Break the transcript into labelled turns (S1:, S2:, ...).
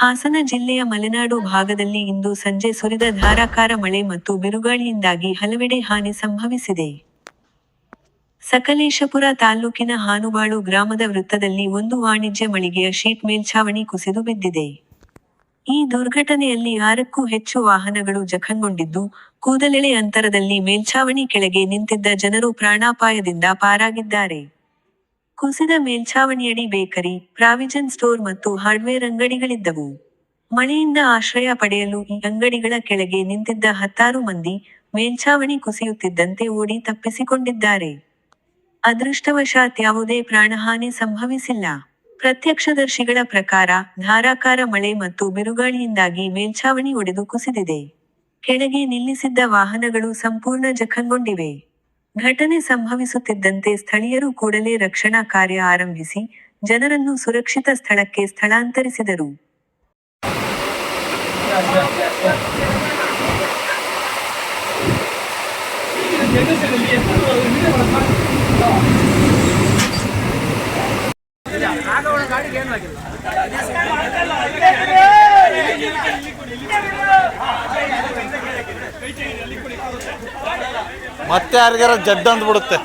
S1: ಹಾಸನ ಜಿಲ್ಲೆಯ ಮಲೆನಾಡು ಭಾಗದಲ್ಲಿ ಇಂದು ಸಂಜೆ ಸುರಿದ ಧಾರಾಕಾರ ಮಳೆ ಮತ್ತು ಬಿರುಗಾಳಿಯಿಂದಾಗಿ ಹಲವೆಡೆ ಹಾನಿ ಸಂಭವಿಸಿದೆ. ಸಕಲೇಶಪುರ ತಾಲ್ಲೂಕಿನ ಹಾನುಬಾಳು ಗ್ರಾಮದ ವೃತ್ತದಲ್ಲಿ ಒಂದು ವಾಣಿಜ್ಯ ಮಳಿಗೆಯ ಶೀಟ್ ಮೇಲ್ಛಾವಣಿ ಕುಸಿದು ಬಿದ್ದಿದೆ. ಈ ದುರ್ಘಟನೆಯಲ್ಲಿ ಆರಕ್ಕೂ ಹೆಚ್ಚು ವಾಹನಗಳು ಜಖಂಗೊಂಡಿದ್ದು, ಕೂದಲೆಳೆ ಅಂತರದಲ್ಲಿ ಮೇಲ್ಛಾವಣಿ ಕೆಳಗೆ ನಿಂತಿದ್ದ ಜನರು ಪ್ರಾಣಾಪಾಯದಿಂದ ಪಾರಾಗಿದ್ದಾರೆ. ಕುಸಿದ ಮೇಲ್ಛಾವಣಿಯಡಿ ಬೇಕರಿ, ಪ್ರಾವಿಜನ್ ಸ್ಟೋರ್ ಮತ್ತು ಹಾರ್ಡ್ವೇರ್ ಅಂಗಡಿಗಳಿದ್ದವು. ಮಳೆಯಿಂದ ಆಶ್ರಯ ಪಡೆಯಲು ಈ ಅಂಗಡಿಗಳ ಕೆಳಗೆ ನಿಂತಿದ್ದ ಹತ್ತಾರು ಮಂದಿ ಮೇಲ್ಛಾವಣಿ ಕುಸಿಯುತ್ತಿದ್ದಂತೆ ಓಡಿ ತಪ್ಪಿಸಿಕೊಂಡಿದ್ದಾರೆ. ಅದೃಷ್ಟವಶಾತ್ ಯಾವುದೇ ಪ್ರಾಣಹಾನಿ ಸಂಭವಿಸಿಲ್ಲ. ಪ್ರತ್ಯಕ್ಷದರ್ಶಿಗಳ ಪ್ರಕಾರ ಧಾರಾಕಾರ ಮಳೆ ಮತ್ತು ಬಿರುಗಾಳಿಯಿಂದಾಗಿ ಮೇಲ್ಛಾವಣಿ ಒಡೆದು ಕುಸಿದಿದೆ. ಕೆಳಗೆ ನಿಲ್ಲಿಸಿದ್ದ ವಾಹನಗಳು ಸಂಪೂರ್ಣ ಜಖಂಗೊಂಡಿವೆ. ಘಟನೆ ಸಂಭವಿಸುತ್ತಿದ್ದಂತೆ ಸ್ಥಳೀಯರು ಕೂಡಲೇ ರಕ್ಷಣಾ ಕಾರ್ಯ ಆರಂಭಿಸಿ ಜನರನ್ನು ಸುರಕ್ಷಿತ ಸ್ಥಳಕ್ಕೆ ಸ್ಥಳಾಂತರಿಸಿದರು.
S2: ಮತ್ತೆ ಯಾರಿಗಾರ ಜಡ್ ಅಂದ್ಬಿಡುತ್ತೆ.